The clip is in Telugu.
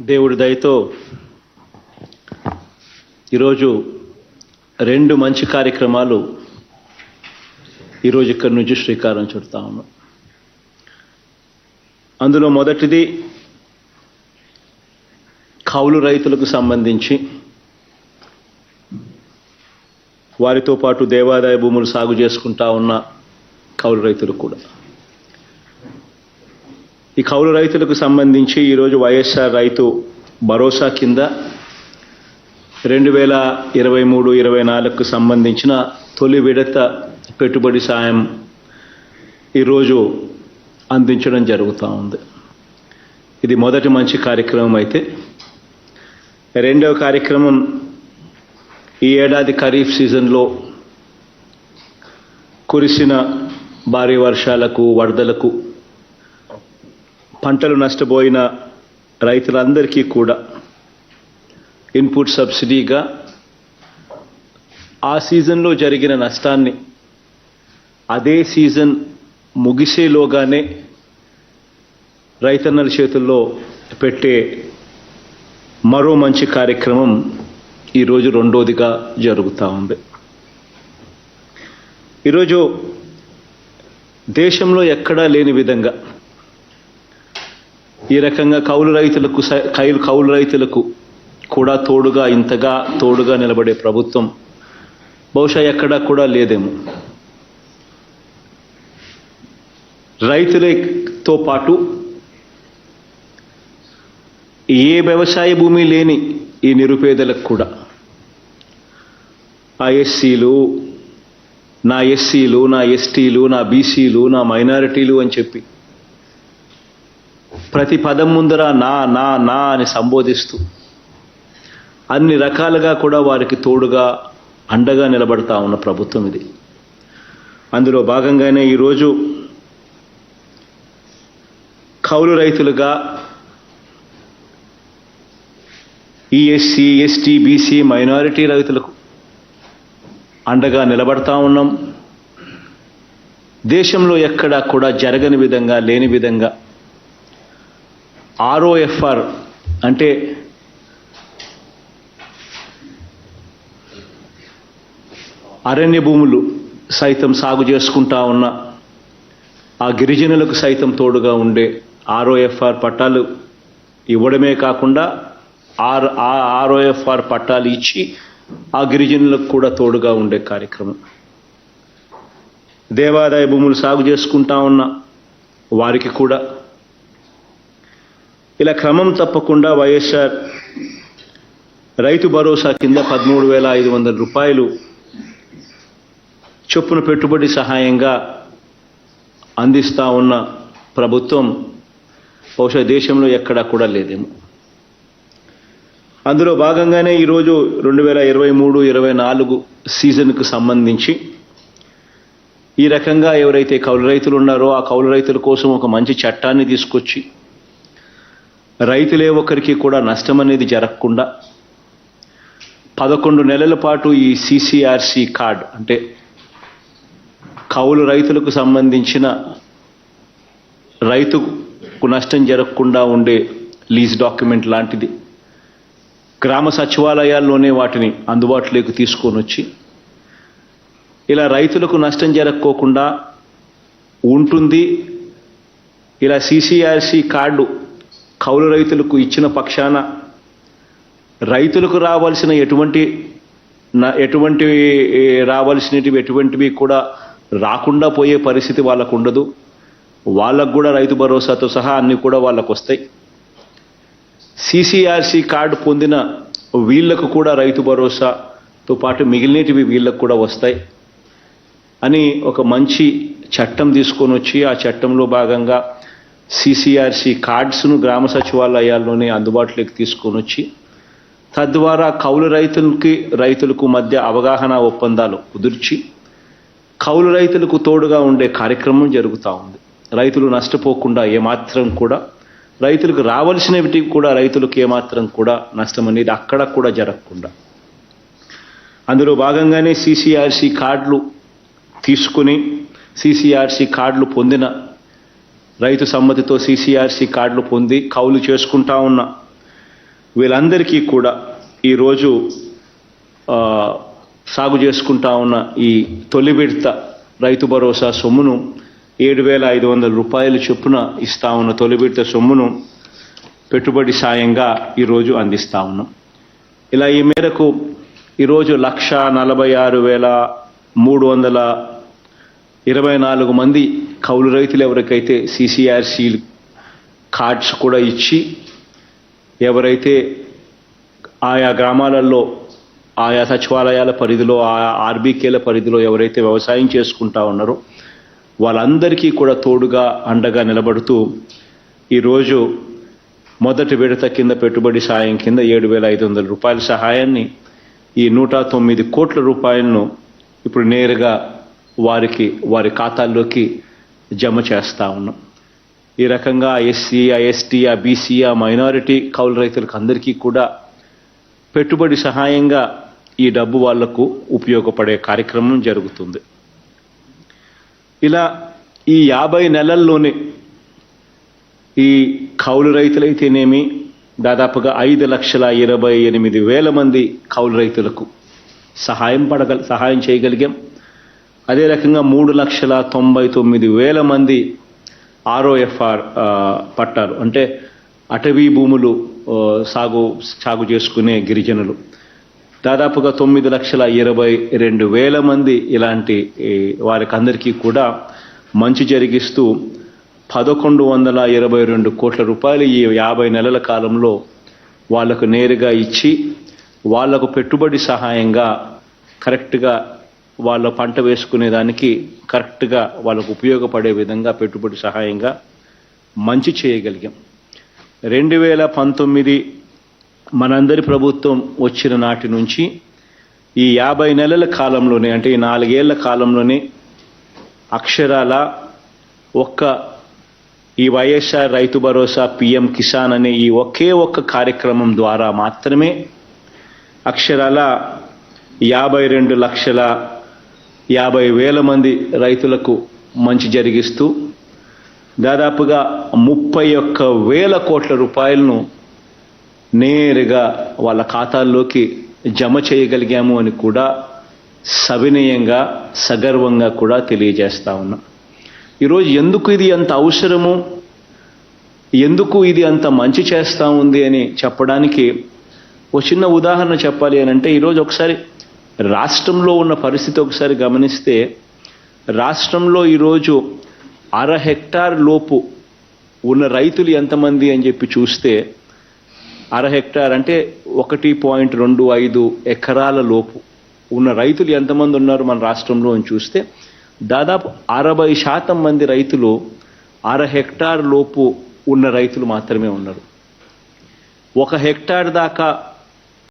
దేవుడి దయతో ఈరోజు రెండు మంచి కార్యక్రమాలు ఈరోజు ఇక్కడి నుంచి శ్రీకారం చుడతా ఉన్నాం. అందులో మొదటిది కౌలు రైతులకు సంబంధించి వారితో పాటు దేవాదాయ భూములు సాగు చేసుకుంటా ఉన్న కౌలు రైతులు కూడా. ఈ కౌలు రైతులకు సంబంధించి ఈరోజు వైఎస్ఆర్ రైతు భరోసా కింద రెండు వేల ఇరవై మూడు ఇరవై నాలుగుకు సంబంధించిన తొలి విడత పెట్టుబడి సాయం ఈరోజు అందించడం జరుగుతూ ఉంది. ఇది మొదటి మంచి కార్యక్రమం అయితే. రెండవ కార్యక్రమం ఈ ఏడాది ఖరీఫ్ సీజన్లో కురిసిన భారీ వర్షాలకు వరదలకు పంటలు నష్టపోయిన రైతులందరికీ కూడా ఇన్పుట్ సబ్సిడీగా ఆ సీజన్లో జరిగిన నష్టాన్ని అదే సీజన్ ముగిసేలోగానే రైతన్నల చేతుల్లో పెట్టే మరో మంచి కార్యక్రమం ఈరోజు రెండోదిగా జరుగుతూ ఉంది. ఈరోజు దేశంలో ఎక్కడా లేని విధంగా ఈ రకంగా కౌలు రైతులకు కైలు కౌలు రైతులకు కూడా తోడుగా ఇంతగా తోడుగా నిలబడే ప్రభుత్వం బహుశా ఎక్కడా కూడా లేదేమో. రైతులతో పాటు ఏ వ్యవసాయ భూమి లేని ఈ నిరుపేదలకు కూడా ఆ ఎస్సీలు నా ఎస్సీలు నా ఎస్టీలు నా బీసీలు నా మైనారిటీలు అని చెప్పి ప్రతి పదం ముందర నా నా నా అని సంబోధిస్తూ అన్ని రకాలుగా కూడా వారికి తోడుగా అండగా నిలబడతా ఉన్న ప్రభుత్వం ఇది. అందులో భాగంగానే ఈరోజు కౌలు రైతులుగా ఈ ఎస్సీ ఎస్టీ బీసీ మైనారిటీ రైతులకు అండగా నిలబడతా ఉన్నాం. దేశంలో ఎక్కడా కూడా జరగని విధంగా లేని విధంగా ఆర్ఓఎఫ్ఆర్ అంటే అరణ్య భూములు సైతం సాగు చేసుకుంటా ఉన్న ఆ గిరిజనులకు సైతం తోడుగా ఉండే ఆర్ఓఎఫ్ఆర్ పట్టాలు ఇవ్వడమే కాకుండా ఆర్ ఆ ఆర్ఓఎఫ్ఆర్ పట్టాలు ఇచ్చి ఆ గిరిజనులకు కూడా తోడుగా ఉండే కార్యక్రమం. దేవాదాయ భూములు సాగు చేసుకుంటా ఉన్న వారికి కూడా ఇలా క్రమం తప్పకుండా వైఎస్ఆర్ రైతు భరోసా కింద పదమూడు వేల ఐదు వందల రూపాయలు చొప్పున పెట్టుబడి సహాయంగా అందిస్తూ ఉన్న ప్రభుత్వం బహుశా దేశంలో ఎక్కడా కూడా లేదేమో. అందులో భాగంగానే ఈరోజు రెండు వేల ఇరవై మూడు ఇరవై నాలుగు సీజన్కు సంబంధించి ఈ రకంగా ఎవరైతే కౌలు రైతులు ఉన్నారో ఆ కౌలు రైతుల కోసం ఒక మంచి చట్టాన్ని తీసుకొచ్చి రైతులే ఒకరికి కూడా నష్టం అనేది జరగకుండా పదకొండు నెలల పాటు ఈ సిసిఆర్సి కార్డ్ అంటే కౌలు రైతులకు సంబంధించిన రైతుకు నష్టం జరగకుండా ఉండే లీజ్ డాక్యుమెంట్ లాంటిది. గ్రామ సచివాలయాల్లోనే వాటిని అందుబాటులోకి తీసుకొని వచ్చి ఇలా రైతులకు నష్టం జరగకోకుండా ఉంటుంది. ఇలా సిసిఆర్సి కార్డు కౌలు రైతులకు ఇచ్చిన పక్షాన రైతులకు రావాల్సిన ఎటువంటి ఎటువంటి ఏ, రావాల్సినవి ఎటువంటివి కూడా రాకుండా పోయే పరిస్థితి వాళ్ళకు ఉండదు వాళ్ళకు కూడా రైతు భరోసాతో సహా అన్ని కూడా వాళ్ళకు వస్తాయి సిసిఆర్సి కార్డు పొందిన వీళ్ళకు కూడా రైతు భరోసాతో పాటు మిగిలినటివి వీళ్ళకు కూడా వస్తాయి. అని ఒక మంచి చట్టం తీసుకొని వచ్చి ఆ చట్టంలో భాగంగా సిసిఆర్సి కార్డ్స్ను గ్రామ సచివాలయాల్లోనే అందుబాటులోకి తీసుకొని వచ్చి తద్వారా కౌలు రైతులకి రైతులకు మధ్య అవగాహన ఒప్పందాలు కుదిర్చి కౌలు రైతులకు తోడుగా ఉండే కార్యక్రమం జరుగుతూ ఉంది. రైతులు నష్టపోకుండా ఏమాత్రం కూడా రైతులకు రావాల్సినవి కూడా రైతులకు ఏమాత్రం కూడా నష్టం అనేది అక్కడ కూడా జరగకుండా. అందులో భాగంగానే సిసిఆర్సి కార్డులు తీసుకుని సిసిఆర్సి కార్డులు పొందిన రైతు సమ్మతితో సీసీఆర్సీ కార్డులు పొంది కౌలు చేసుకుంటా ఉన్న. వీళ్ళందరికీ కూడా ఈరోజు సాగు చేసుకుంటా ఉన్న ఈ తొలి విడత రైతు భరోసా సొమ్మును ఏడు వేల ఐదు వందల రూపాయలు చొప్పున ఇస్తా ఉన్న తొలి విడత సొమ్మును పెట్టుబడి సాయంగా ఈరోజు అందిస్తా ఉన్నాం. ఇలా ఈ మేరకు ఈరోజు లక్ష నలభై ఆరు వేల మూడు వందల ఇరవై నాలుగు మంది కౌలు రైతులు ఎవరికైతే సిసిఆర్సి కార్డ్స్ కూడా ఇచ్చి ఎవరైతే ఆయా గ్రామాలలో ఆయా సచివాలయాల పరిధిలో ఆయా ఆర్బీకేల పరిధిలో ఎవరైతే వ్యవసాయం చేసుకుంటా ఉన్నారో వాళ్ళందరికీ కూడా తోడుగా అండగా నిలబడుతూ ఈరోజు మొదటి విడత కింద పెట్టుబడి సాయం కింద ఏడు వేల ఐదు వందల రూపాయల సహాయాన్ని ఈ నూట తొమ్మిది కోట్ల రూపాయలను ఇప్పుడు నేరుగా వారికి వారి ఖాతాల్లోకి జమ చేస్తా ఉన్నాం. ఈ రకంగా ఎస్సీ ఆ ఎస్టీ ఆ బీసీ ఆ మైనారిటీ కౌలు రైతులకు అందరికీ కూడా పెట్టుబడి సహాయంగా ఈ డబ్బు వాళ్ళకు ఉపయోగపడే కార్యక్రమం జరుగుతుంది. ఇలా ఈ యాభై నెలల్లోనే ఈ కౌలు రైతులైతేనేమి దాదాపుగా ఐదు లక్షల ఇరవై ఎనిమిది వేల మంది కౌలు రైతులకు సహాయం పడగల సహాయం చేయగలిగాం. అదే రకంగా మూడు లక్షల తొంభై తొమ్మిది వేల మంది ఆర్ఓఎఫ్ఆర్ పట్టారు. అంటే అటవీ భూములు సాగు సాగు చేసుకునే గిరిజనులు. దాదాపుగా తొమ్మిది లక్షల ఇరవై రెండు వేల మంది ఇలాంటి వారికి అందరికీ కూడా మంచి జరిగిస్తూ పదకొండు వందల ఇరవై రెండు కోట్ల రూపాయలు ఈ యాభై నెలల కాలంలో వాళ్ళకు నేరుగా ఇచ్చి వాళ్ళకు పెట్టుబడి సహాయంగా కరెక్ట్గా వాళ్ళ పంట వేసుకునేదానికి కరెక్ట్గా వాళ్ళకు ఉపయోగపడే విధంగా పెట్టుబడి సహాయంగా మంచి చేయగలిగాం. రెండు వేల పంతొమ్మిది మనందరి ప్రభుత్వం వచ్చిన నాటి నుంచి ఈ యాభై నెలల కాలంలోనే అంటే ఈ నాలుగేళ్ళ కాలంలోనే అక్షరాల ఒక్క ఈ వైఎస్ఆర్ రైతు భరోసా పిఎం కిసాన్ అనే ఈ ఒకే ఒక్క కార్యక్రమం ద్వారా మాత్రమే అక్షరాల యాభై రెండు లక్షల యాభై వేల మంది రైతులకు మంచి జరిగిస్తూ దాదాపుగా ముప్పై ఒక్క వేల కోట్ల రూపాయలను నేరుగా వాళ్ళ ఖాతాల్లోకి జమ చేయగలిగాము అని కూడా సవినయంగా సగర్వంగా కూడా తెలియజేస్తా ఉన్నాం. ఈరోజు ఎందుకు ఇది అంత అవసరము? ఎందుకు ఇది అంత మంచి చేస్తూ ఉంది అని చెప్పడానికి ఒక చిన్న ఉదాహరణ చెప్పాలి అని అంటే ఈరోజు ఒకసారి రాష్ట్రంలో ఉన్న పరిస్థితి ఒకసారి గమనిస్తే రాష్ట్రంలో ఈరోజు అర హెక్టార్ లోపు ఉన్న రైతులు ఎంతమంది అని చెప్పి చూస్తే అర హెక్టార్ అంటే ఒకటి పాయింట్ రెండు ఐదు ఎకరాల లోపు ఉన్న రైతులు ఎంతమంది ఉన్నారు మన రాష్ట్రంలో అని చూస్తే దాదాపు అరవై శాతం మంది రైతులు అర హెక్టార్ లోపు ఉన్న రైతులు మాత్రమే ఉన్నారు. ఒక హెక్టార్ దాకా